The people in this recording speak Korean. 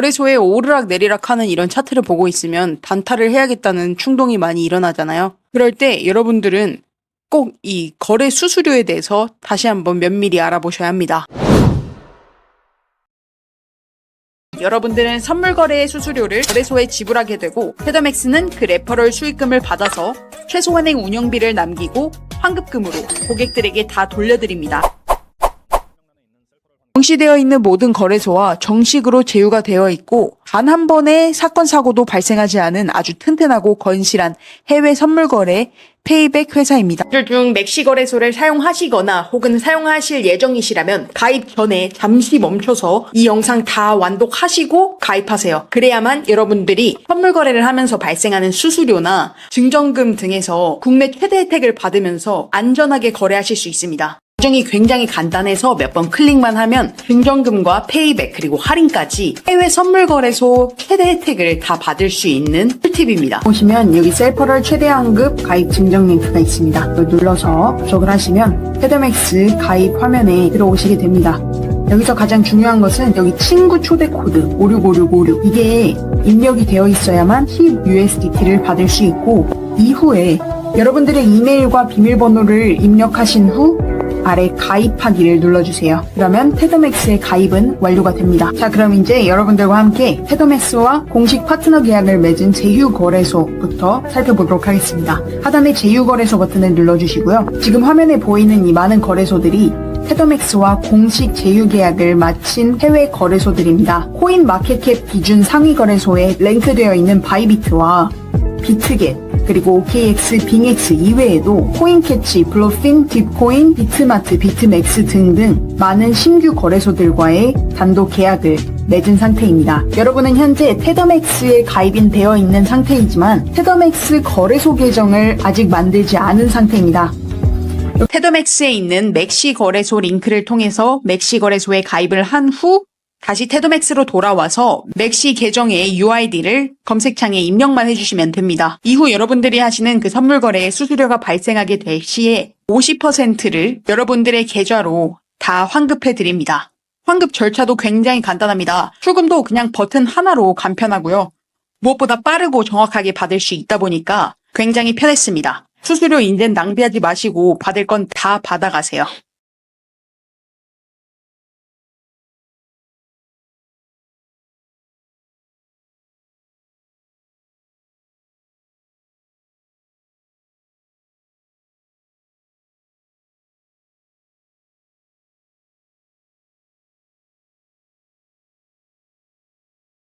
거래소에 오르락 내리락 하는 이런 차트를 보고 있으면 단타를 해야겠다는 충동이 많이 일어나잖아요. 그럴 때 여러분들은 꼭 이 거래 수수료에 대해서 다시 한번 면밀히 알아보셔야 합니다. 여러분들은 선물 거래의 수수료를 거래소에 지불하게 되고 테더맥스는 그 레퍼럴 수익금을 받아서 최소한의 운영비를 남기고 환급금으로 고객들에게 다 돌려드립니다. 정시되어 있는 모든 거래소와 정식으로 제휴가 되어 있고 단 한 번의 사건 사고도 발생하지 않은 아주 튼튼하고 건실한 해외 선물 거래 페이백 회사입니다. 중 맥시 거래소를 사용하시거나 혹은 사용하실 예정이시라면 가입 전에 잠시 멈춰서 이 영상 다 완독하시고 가입하세요. 그래야만 여러분들이 선물 거래를 하면서 발생하는 수수료나 증정금 등에서 국내 최대 혜택을 받으면서 안전하게 거래하실 수 있습니다. 과정이 굉장히 간단해서 몇 번 클릭만 하면 증정금과 페이백 그리고 할인까지 해외 선물 거래소 최대 혜택을 다 받을 수 있는 꿀팁입니다. 보시면 여기 셀퍼럴 최대 환급 가입 증정 링크가 있습니다. 이걸 눌러서 접속을 하시면 테더맥스 가입 화면에 들어오시게 됩니다. 여기서 가장 중요한 것은 여기 친구 초대 코드 565656 이게 입력이 되어 있어야만 10USDT를 받을 수 있고 이후에 여러분들의 이메일과 비밀번호를 입력하신 후 아래 가입하기를 눌러주세요. 그러면 테더맥스의 가입은 완료가 됩니다. 자, 그럼 이제 여러분들과 함께 테더맥스와 공식 파트너 계약을 맺은 제휴거래소부터 살펴보도록 하겠습니다. 하단의 제휴거래소 버튼을 눌러주시고요. 지금 화면에 보이는 이 많은 거래소들이 테더맥스와 공식 제휴 계약을 마친 해외 거래소들입니다. 코인 마켓캡 기준 상위 거래소에 랭크되어 있는 바이비트와 비트겟, 그리고 OKX, 빙X 이외에도 코인캐치, 블러핀, 딥코인, 비트마트, 비트맥스 등등 많은 신규 거래소들과의 단독 계약을 맺은 상태입니다. 여러분은 현재 테더맥스에 가입인 되어 있는 상태이지만 테더맥스 거래소 계정을 아직 만들지 않은 상태입니다. 테더맥스에 있는 맥시 거래소 링크를 통해서 맥시 거래소에 가입을 한 후 다시 테더맥스로 돌아와서 맥시 계정의 UID를 검색창에 입력만 해주시면 됩니다. 이후 여러분들이 하시는 그 선물 거래의 수수료가 발생하게 될 시에 50%를 여러분들의 계좌로 다 환급해 드립니다. 환급 절차도 굉장히 간단합니다. 출금도 그냥 버튼 하나로 간편하고요. 무엇보다 빠르고 정확하게 받을 수 있다 보니까 굉장히 편했습니다. 수수료 인젠 낭비하지 마시고 받을 건 다 받아가세요.